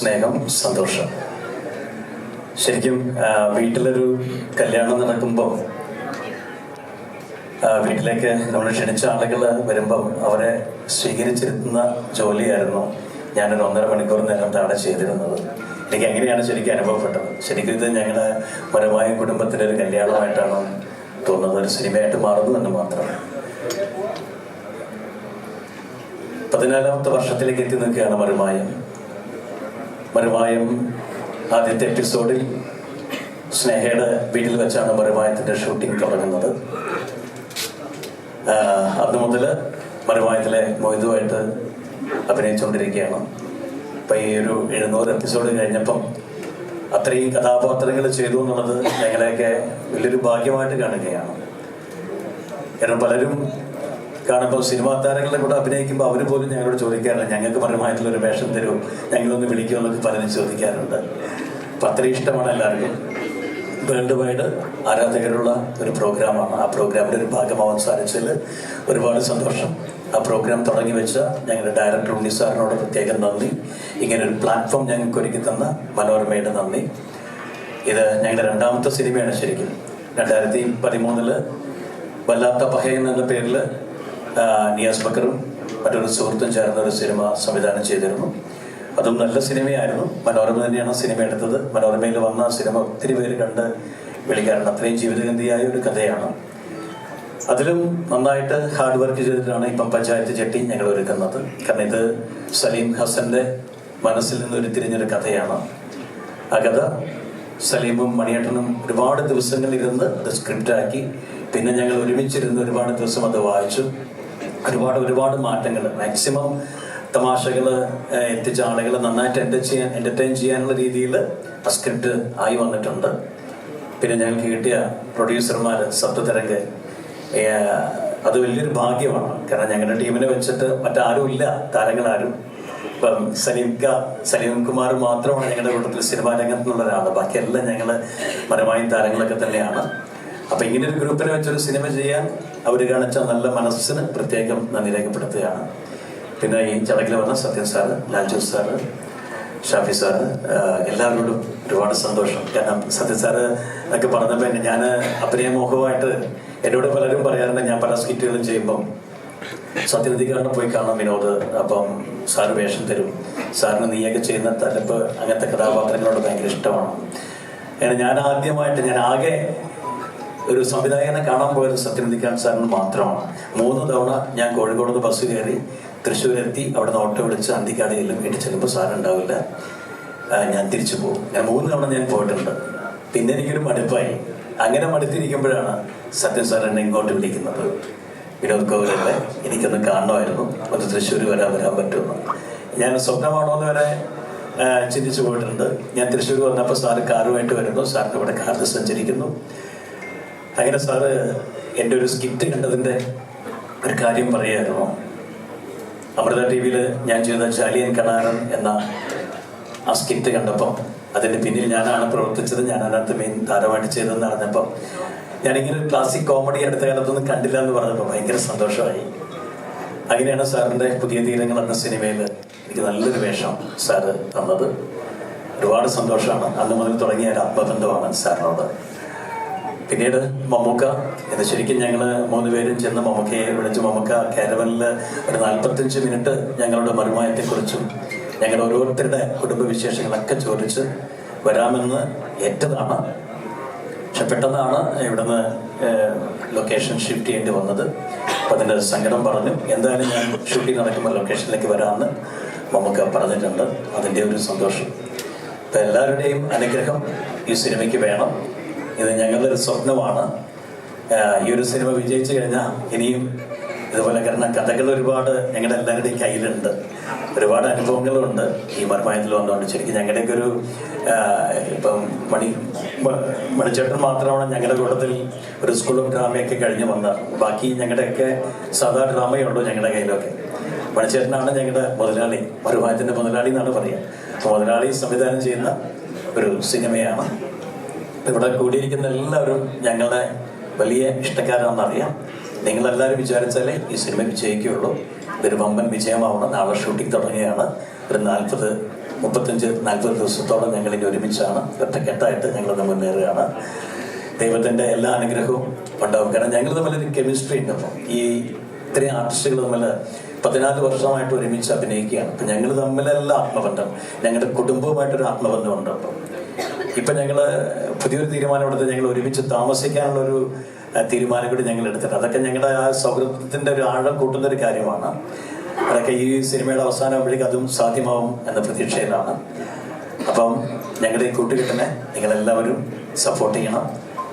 സ്നേഹം സന്തോഷം. ശരിക്കും വീട്ടിലൊരു കല്യാണം നടക്കുമ്പോൾ വീട്ടിലേക്ക് നമ്മൾ ക്ഷണിച്ച ആളുകൾ വരുമ്പം അവരെ സ്വീകരിച്ചിരുത്തുന്ന ജോലിയായിരുന്നു ഞാനൊരു ഒന്നര മണിക്കൂർ നേരം അവിടെ ചെയ്തിരുന്നത്. എനിക്ക് എങ്ങനെയാണ് ശരിക്കും അനുഭവപ്പെട്ടത്? ശരിക്കും ഇത് ഞങ്ങളുടെ പരമായ കുടുംബത്തിലെ ഒരു കല്യാണമായിട്ടാണ് തോന്നുന്നത്? ഒരു സിനിമയായിട്ട് മാറുന്നു എന്ന് മാത്രം. പതിനാലാമത്തെ വർഷത്തിലേക്ക് എത്തി നിൽക്കുകയാണ് മറുമായം. മറുമായം ആദ്യത്തെ എപ്പിസോഡിൽ സ്നേഹയുടെ വീട്ടിൽ വെച്ചാണ് മറുമായത്തിന്റെ ഷൂട്ടിംഗ് തുടങ്ങുന്നത്. അന്ന് മുതൽ മറുവായത്തിലെ മൊയ്തുമായിട്ട് അഭിനയിച്ചുകൊണ്ടിരിക്കുകയാണ്. അപ്പം ഈ ഒരു എഴുന്നൂറ് എപ്പിസോഡ് കഴിഞ്ഞപ്പം അത്രയും കഥാപാത്രങ്ങൾ ചെയ്തു എന്നുള്ളത് ഞങ്ങളെയൊക്കെ വലിയൊരു ഭാഗ്യമായിട്ട് കാണുകയാണ്. കാരണം പലരും കാണുമ്പോൾ സിനിമാ താരങ്ങളുടെ കൂടെ അഭിനയിക്കുമ്പോൾ അവർ പോലും ഞങ്ങളോട് ചോദിക്കാറില്ല. ഞങ്ങൾക്ക് പരമായിട്ടുള്ള ഒരു വേഷം തരും ഞങ്ങളൊന്ന് വിളിക്കുമോ എന്നൊക്കെ പലരും ചോദിക്കാറുണ്ട്. അപ്പം ഇഷ്ടമാണ് എല്ലാവർക്കും. വേൾഡ് വൈഡ് ആരാധകരുള്ള ഒരു പ്രോഗ്രാമാണ്. ആ പ്രോഗ്രാമിന്റെ ഒരു ഭാഗമാവാൻ സാധിച്ചതിൽ ഒരുപാട് സന്തോഷം. ആ പ്രോഗ്രാം തുടങ്ങി വെച്ച ഞങ്ങളുടെ ഡയറക്ടർ ഉണ്ണി സാറിനോട് പ്രത്യേകം നന്ദി. ഇങ്ങനെ ഒരു പ്ലാറ്റ്ഫോം ഞങ്ങൾക്ക് ഒരുക്കി തന്ന മനോരമയുടെ നന്ദി. ഇത് ഞങ്ങളുടെ രണ്ടാമത്തെ സിനിമയാണ് ശരിക്കും. രണ്ടായിരത്തി പതിമൂന്നിൽ വല്ലാത്ത പഹയൻ എന്ന പേരിൽ നിയാസ് ബക്കറും മറ്റൊരു സുഹൃത്തും ചേർന്ന ഒരു സിനിമ സംവിധാനം ചെയ്തിരുന്നു. അതും നല്ല സിനിമയായിരുന്നു. മനോരമ തന്നെയാണ് സിനിമ എടുത്തത്. മനോരമയിൽ വന്ന സിനിമ ഒത്തിരി പേര് കണ്ട് വിളിക്കാറുണ്ട്. അത്രയും ജീവിതഗന്ധിയായ ഒരു കഥയാണ്. അതിലും നന്നായിട്ട് ഹാർഡ് വർക്ക് ചെയ്തിട്ടാണ് ഇപ്പം പഞ്ചായത്ത് ചെട്ടി ഞങ്ങൾ ഒരുക്കുന്നത്. കാരണം ഇത് സലീം ഹസന്റെ മനസ്സിൽ നിന്ന് ഉരുത്തിരിഞ്ഞൊരു കഥയാണ്. ആ കഥ സലീമും മണിയേട്ടനും ഒരുപാട് ദിവസങ്ങളിൽ ഇരുന്ന് അത് സ്ക്രിപ്റ്റാക്കി. പിന്നെ ഞങ്ങൾ ഒരുമിച്ചിരുന്ന് ഒരുപാട് ദിവസം അത് വായിച്ചു. ഒരുപാട് ഒരുപാട് മാറ്റങ്ങൾ. മാക്സിമം തമാശകൾ എത്തിച്ച ആളുകളെ നന്നായിട്ട് എന്റെ ചെയ്യാൻ എന്റർടൈൻ ചെയ്യാനുള്ള രീതിയിൽ സ്ക്രിപ്റ്റ് ആയി വന്നിട്ടുണ്ട്. പിന്നെ ഞങ്ങൾക്ക് കിട്ടിയ പ്രൊഡ്യൂസർമാർ സപ്തതരംഗ് അത് വലിയൊരു ഭാഗ്യമാണ്. കാരണം ഞങ്ങളുടെ ടീമിനെ വെച്ചിട്ട് മറ്റാരും ഇല്ല താരങ്ങളാരും. ഇപ്പം സലീംക സലീം കുമാർ മാത്രമാണ് ഞങ്ങളുടെ കൂട്ടത്തിൽ സിനിമാ രംഗത്തുള്ള ഒരാൾ. ബാക്കിയെല്ലാം ഞങ്ങൾ പരമായും താരങ്ങളൊക്കെ തന്നെയാണ്. അപ്പം ഇങ്ങനെ ഒരു ഗ്രൂപ്പിനെ വെച്ചൊരു സിനിമ ചെയ്യാൻ അവർ കാണിച്ച നല്ല മനസ്സിന് പ്രത്യേകം നന്ദി രേഖപ്പെടുത്തുകയാണ്. പിന്നെ ഈ ചടങ്ങിൽ വന്ന Sathyan sir Lalju sir Shafi sir എല്ലാവരോടും ഒരുപാട് സന്തോഷം. കാരണം സത്യൻ സാറ് എന്നൊക്കെ പറഞ്ഞപ്പോൾ തന്നെ ഞാൻ അഭിനയമോഹമായിട്ട് എന്നോട് പലരും പറയാറുണ്ട് ഞാൻ പല സ്കിറ്റുകളും ചെയ്യുമ്പം. സത്യനദിക്കാരനെ പോയി കാണാം വിനോദ്. അപ്പം സാറ് വേഷം തരും. സാറിന് നീയൊക്കെ ചെയ്യുന്ന തലപ്പ് അങ്ങനത്തെ കഥാപാത്രങ്ങളോട് ഭയങ്കര ഇഷ്ടമാണ്. ഞാൻ ആദ്യമായിട്ട് ഞാൻ ആകെ ഒരു സംവിധായകനെ കാണാൻ പോയത് സത്യനന്ദിക്കാൻ സാറിന് മാത്രമാണ്. മൂന്ന് തവണ ഞാൻ കോഴിക്കോട് നിന്ന് ബസ് കയറി തൃശ്ശൂർ എത്തി അവിടെ നിന്ന് ഓട്ടോ വിളിച്ച് അന്തിക്കാടിയിലും വീട്ടിൽ ചെല്ലുമ്പോൾ സാറുണ്ടാവില്ല ഞാൻ തിരിച്ചു പോകും. ഞാൻ മൂന്ന് തവണ ഞാൻ പോയിട്ടുണ്ട്. പിന്നെ എനിക്കൊരു മടുപ്പായി. അങ്ങനെ മടുത്തിരിക്കുമ്പോഴാണ് സത്യൻ സാർ എന്നെ ഇങ്ങോട്ട് വിളിക്കുന്നത്. വിനോദ് കോവിലല്ലേ എനിക്കൊന്ന് കാണണമായിരുന്നു. ഒന്ന് തൃശ്ശൂർ വരാൻ വരാൻ പറ്റുമെന്ന് ഞാൻ സ്വപ്നമാണോ എന്ന് വരെ ചിന്തിച്ചു പോയിട്ടുണ്ട്. ഞാൻ തൃശ്ശൂർ വന്നപ്പോൾ സാറ് കാറുമായിട്ട് വരുന്നു. സാറിന് ഇവിടെ കാറിൽ സഞ്ചരിക്കുന്നു. അങ്ങനെ സാറ് എന്റെ ഒരു സ്കിറ്റ് കണ്ടതിന്റെ ഒരു കാര്യം പറയായിരുന്നു അമൃത ടി വിയിൽ ഞാൻ ചെയ്ത ചാലിയൻ കണാരൻ എന്ന ആ സ്കിറ്റ് കണ്ടപ്പോൾ അതിന്റെ പിന്നിൽ ഞാനാണ് പ്രവർത്തിച്ചത് ഞാൻ അതിനകത്ത് മെയിൻ താരമായിട്ട് ചെയ്തതെന്ന് അറിഞ്ഞപ്പം ഞാനിങ്ങനെ ക്ലാസിക് കോമഡി അടുത്ത കാലത്തൊന്നും കണ്ടില്ല എന്ന് പറഞ്ഞപ്പോൾ ഭയങ്കര സന്തോഷമായി. അങ്ങനെയാണ് സാറിന്റെ പുതിയ തീരങ്ങൾ എന്ന സിനിമയിൽ എനിക്ക് നല്ലൊരു വേഷം സാറ് തന്നത്. ഒരുപാട് സന്തോഷമാണ്. അന്ന് മുതൽ തുടങ്ങിയ ഒരു ആത്മബന്ധമാണ് സാറിനോട്. പിന്നീട് മമ്മൂക്ക എന്ന് ശരിക്കും ഞങ്ങൾ മൂന്ന് പേരും ചെന്ന് മമ്മൂക്കയെ വിളിച്ച് മമ്മൂക്ക കാരവനിൽ ഒരു നാൽപ്പത്തഞ്ച് മിനിറ്റ് ഞങ്ങളുടെ മറുമായത്തെക്കുറിച്ചും ഞങ്ങളുടെ ഓരോരുത്തരുടെ കുടുംബ വിശേഷങ്ങളൊക്കെ ചോദിച്ച് വരാമെന്ന് ഏറ്റതാണ്. പക്ഷെ പെട്ടെന്നാണ് ഇവിടുന്ന് ലൊക്കേഷൻ ഷിഫ്റ്റ് ചെയ്യേണ്ടി വന്നത്. അപ്പം അതിന്റെ സങ്കടം പറഞ്ഞു. എന്തായാലും ഞാൻ ഷൂട്ടിംഗ് നടക്കുമ്പോൾ ലൊക്കേഷനിലേക്ക് വരാമെന്ന് മമ്മൂക്ക പറഞ്ഞിട്ടുണ്ട്. അതിന്റെ ഒരു സന്തോഷം. അപ്പം എല്ലാവരുടെയും അനുഗ്രഹം ഈ സിനിമയ്ക്ക് വേണം. ഇത് ഞങ്ങളുടെ ഒരു സ്വപ്നമാണ്. ഈ ഒരു സിനിമ വിജയിച്ചു കഴിഞ്ഞാൽ ഇനിയും ഇതുപോലെ കാരണം കഥകൾ ഒരുപാട് ഞങ്ങളുടെ എല്ലാവരുടെയും കയ്യിലുണ്ട്. ഒരുപാട് അനുഭവങ്ങളുണ്ട്. ഈ മർമായത്തിൽ വന്നുകൊണ്ട് ശരിക്കും ഞങ്ങളുടെയൊക്കെ ഒരു ഇപ്പം മണി മണിച്ചേട്ടൻ മാത്രമാണ് ഞങ്ങളുടെ കൂട്ടത്തിൽ ഒരു സ്കൂളും ഡ്രാമയൊക്കെ കഴിഞ്ഞ് വന്ന ബാക്കി ഞങ്ങളുടെയൊക്കെ സാധാ ഡ്രാമയുള്ളൂ ഞങ്ങളുടെ കയ്യിലൊക്കെ. മണിച്ചേട്ടനാണ് ഞങ്ങളുടെ മുതലാളി മറുപായത്തിന്റെ മുതലാളി എന്നാണ് പറയുക. മുതലാളി സംവിധാനം ചെയ്യുന്ന ഒരു സിനിമയാണ് ഇവിടെ കൂടിയിരിക്കുന്ന എല്ലാവരും ഞങ്ങളുടെ വലിയ ഇഷ്ടക്കാരാണെന്നറിയാം. നിങ്ങളെല്ലാവരും വിചാരിച്ചാലേ ഈ സിനിമ വിജയിക്കുകയുള്ളൂ. ഇതൊരു വമ്പൻ വിജയമാവണം. നാളെ ഷൂട്ടിംഗ് തുടങ്ങുകയാണ്. ഒരു നാൽപ്പത് മുപ്പത്തഞ്ച് നാൽപ്പത് ദിവസത്തോളം ഞങ്ങൾ ഇനി ഒരുമിച്ചാണ്. ഒറ്റക്കെട്ടായിട്ട് ഞങ്ങളത് മുന്നേറുകയാണ്. ദൈവത്തിന്റെ എല്ലാ അനുഗ്രഹവും ഉണ്ടാവും. കാരണം ഞങ്ങൾ തമ്മിലൊരു കെമിസ്ട്രി ഉണ്ട് ഈ ഇത്രയും ആർട്ടിസ്റ്റുകൾ തമ്മിൽ പതിനാല് വർഷമായിട്ട് ഒരുമിച്ച് അഭിനയിക്കുകയാണ്. അപ്പം ഞങ്ങൾ തമ്മിലെല്ലാം ആത്മബന്ധം. ഞങ്ങളുടെ കുടുംബവുമായിട്ടൊരു ആത്മബന്ധമുണ്ട് അപ്പം. ഇപ്പം ഞങ്ങൾ പുതിയൊരു തീരുമാനം എടുത്ത് ഞങ്ങൾ ഒരുമിച്ച് താമസിക്കാനുള്ള ഒരു തീരുമാനം കൂടി ഞങ്ങൾ എടുത്തിട്ടുണ്ട്. അതൊക്കെ ഞങ്ങളുടെ ആ സൗഹൃദത്തിന്റെ ഒരു ആഴം കൂട്ടുന്ന ഒരു കാര്യമാണ്. അതൊക്കെ ഈ സിനിമയുടെ അവസാനമാകുമ്പോഴേക്കും അതും സാധ്യമാവും എന്ന പ്രതീക്ഷയിലാണ്. അപ്പം ഞങ്ങളുടെ ഈ കൂട്ടുകെട്ടിനെ നിങ്ങളെല്ലാവരും സപ്പോർട്ട് ചെയ്യണം.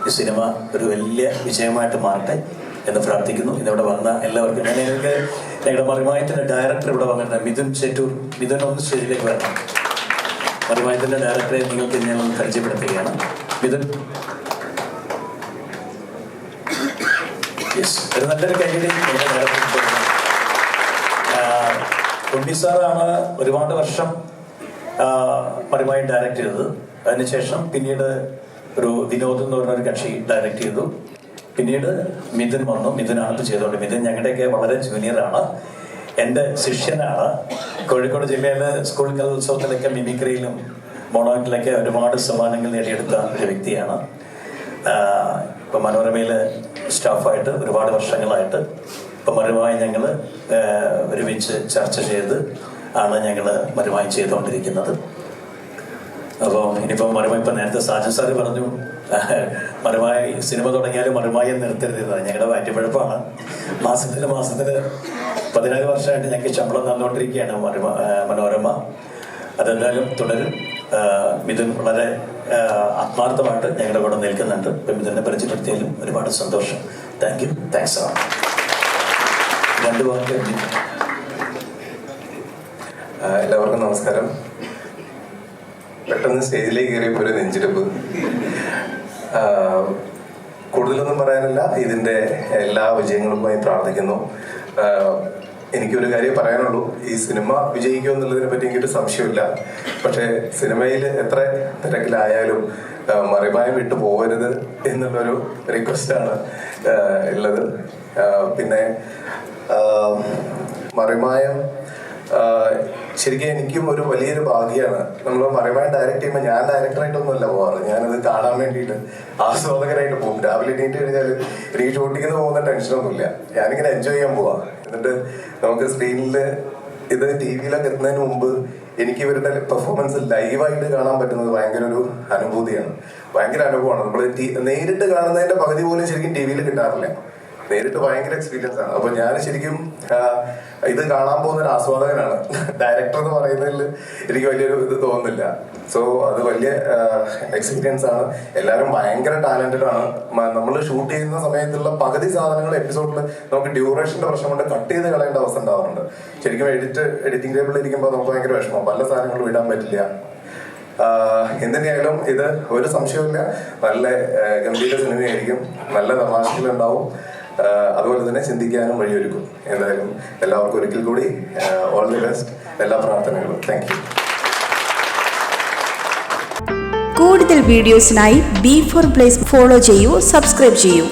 ഈ സിനിമ ഒരു വലിയ വിജയമായിട്ട് മാറട്ടെ എന്ന് പ്രാർത്ഥിക്കുന്നു. ഇന്നിവിടെ വന്ന എല്ലാവർക്കും ഞാൻ ഞങ്ങൾക്ക് ഞങ്ങളുടെ മറിമായത്തിന്റെ ഡയറക്ടർ ഇവിടെ വന്നിട്ടുണ്ട്. മിഥുൻ ചെറ്റൂർ. മിഥുൻ ഒന്ന് സ്റ്റേജിലേക്ക് വരണം. മറിമായത്തിന്റെ ഡയറക്ടറെ നിങ്ങൾക്ക് ഞാൻ ഒന്ന് പരിചയപ്പെടുത്തുകയാണ്. മിഥുൻ. നല്ലൊരു ഉണ്ണി സാറാണ് ഒരുപാട് വർഷം പരമായി ഡയറക്റ്റ് ചെയ്തത്. അതിനുശേഷം പിന്നീട് ഒരു വിനോദം എന്ന് പറഞ്ഞ ഒരു കക്ഷി ഡയറക്റ്റ് ചെയ്തു. പിന്നീട് മിഥുൻ വന്നു. മിഥുനാണ് ചെയ്തോണ്ട് മിഥുൻ ഞങ്ങളുടെയൊക്കെ വളരെ ജൂനിയറാണ് എന്റെ ശിഷ്യനാണ്. കോഴിക്കോട് ജില്ലയിലെ സ്കൂൾ കലോത്സവത്തിലൊക്കെ മിമിക്രിയിലും മോണോക്കിലൊക്കെ ഒരുപാട് സമ്മാനങ്ങൾ നേടിയെടുത്ത ഒരു വ്യക്തിയാണ്. ഇപ്പൊ മനോരമയിലെ സ്റ്റാഫായിട്ട് ഒരുപാട് വർഷങ്ങളായിട്ട് ഇപ്പൊ മരുമായി ഞങ്ങൾ ഒരുമിച്ച് ചർച്ച ചെയ്ത് ആണ് ഞങ്ങൾ മരുമായി ചെയ്തുകൊണ്ടിരിക്കുന്നത്. അപ്പോൾ ഇനിയിപ്പോൾ മരുമായി ഇപ്പം നേരത്തെ സാജൻ സാറ് പറഞ്ഞു മറുമായി സിനിമ തുടങ്ങിയാലും മറുമായി നിർത്തരുത്. ഞങ്ങളുടെ വാറ്റുപഴപ്പാണ്. മാസത്തിന് മാസത്തിന് പതിനാല് വർഷമായിട്ട് ഞങ്ങൾക്ക് ശമ്പളം തന്നുകൊണ്ടിരിക്കുകയാണ് മനോരമ. അതെന്തായാലും തുടരും. മിഥുൻ വളരെ ആത്മാർത്ഥമായിട്ട് ഞങ്ങളുടെ കൂടെ നിൽക്കുന്നുണ്ട്. ഇപ്പം മിഥുനെ പരിചയപ്പെടുത്തിയാലും ഒരുപാട് സന്തോഷം. താങ്ക് യു താങ്ക്സ് ആ രണ്ട് വാക്ക് എല്ലാവർക്കും നമസ്കാരം. പെട്ടെന്ന് സ്റ്റേജിലേക്ക് കയറിയപ്പോൾ ഒരു നെഞ്ചിടിപ്പ്. കൂടുതലൊന്നും പറയാനില്ല. ഇതിന്റെ എല്ലാ വിജയങ്ങളുമായി പ്രാർത്ഥിക്കുന്നു. എനിക്കൊരു കാര്യം പറയാനുള്ളൂ. ഈ സിനിമ വിജയിക്കുമോ എന്നുള്ളതിനെ പറ്റി എനിക്കൊരു സംശയമില്ല. പക്ഷേ സിനിമയിൽ എത്ര തിരക്കിലായാലും മറിമായം വിട്ടു പോകരുത് എന്നുള്ളൊരു റിക്വസ്റ്റാണ് ഉള്ളത്. പിന്നെ മറിമായം ശരിക്കും എനിക്കും ഒരു വലിയൊരു ഭാഗ്യമാണ് നമ്മൾ മറിയമായ ഡയറക്റ്റ് ചെയ്യുമ്പോൾ ഞാൻ ഡയറക്ടറായിട്ടൊന്നുമല്ല പോകാറ് ഞാനത് കാണാൻ വേണ്ടിയിട്ട് ആസ്വാദകരായിട്ട് പോകും. രാവിലെ എണീറ്റ് കഴിഞ്ഞാൽ എനിക്ക് ഷൂട്ടിങ്ങിന് പോകുന്ന ടെൻഷനൊന്നുമില്ല ഞാനിങ്ങനെ എൻജോയ് ചെയ്യാൻ പോവാ. എന്നിട്ട് നമുക്ക് സ്ക്രീനിൽ ഇത് ടി വിയിലൊക്കെ എത്തുന്നതിന് മുമ്പ് എനിക്ക് ഇവരുടെ പെർഫോമൻസ് ലൈവായിട്ട് കാണാൻ പറ്റുന്നത് ഭയങ്കര ഒരു അനുഭൂതിയാണ്. ഭയങ്കര അനുഭവമാണ്. നമ്മൾ നേരിട്ട് കാണുന്നതിന്റെ പകുതി പോലും ശരിക്കും ടി വിയിൽ കിട്ടാറില്ല. നേരിട്ട് ഭയങ്കര എക്സ്പീരിയൻസ് ആണ്. അപ്പൊ ഞാൻ ശരിക്കും ഇത് കാണാൻ പോകുന്ന ഒരു ആസ്വാദകനാണ്. ഡയറക്ടർ എന്ന് പറയുന്നതിൽ എനിക്ക് വലിയൊരു ഇത് തോന്നുന്നില്ല. സോ അത് വലിയ എക്സ്പീരിയൻസ് ആണ്. എല്ലാവരും ഭയങ്കര ടാലന്റഡ് ആണ്. നമ്മൾ ഷൂട്ട് ചെയ്യുന്ന സമയത്തുള്ള പകുതി സാധനങ്ങൾ എപ്പിസോഡിൽ നമുക്ക് ഡ്യൂറേഷന്റെ പ്രശ്നം കൊണ്ട് കട്ട് ചെയ്ത് കളയേണ്ട അവസ്ഥ ഉണ്ടാവാറുണ്ട്. ശരിക്കും എഡിറ്റ് എഡിറ്റിംഗ് ടേബിളിൽ ഇരിക്കുമ്പോൾ നമുക്ക് ഭയങ്കര വിഷമം. പല സാധനങ്ങളും ഇടാൻ പറ്റില്ല. എന്തിനായാലും ഇത് ഒരു സംശയവുമില്ല. നല്ല ഗംഭീര സിനിമയായിരിക്കും നല്ല തമാശകളുണ്ടാവും. അതുപോലെ തന്നെ ചിന്തിക്കാനും വഴിയൊരുക്കും. എന്തായാലും എല്ലാവർക്കും ഒരിക്കൽ കൂടി ഓൾ ദി ബെസ്റ്റ് എല്ലാ പ്രാർത്ഥനകളും. താങ്ക് യു കൂടുതൽ വീഡിയോസിനായി ബി ഫോർ പ്ലേസ് ഫോളോ ചെയ്യൂ സബ്സ്ക്രൈബ് ചെയ്യൂ.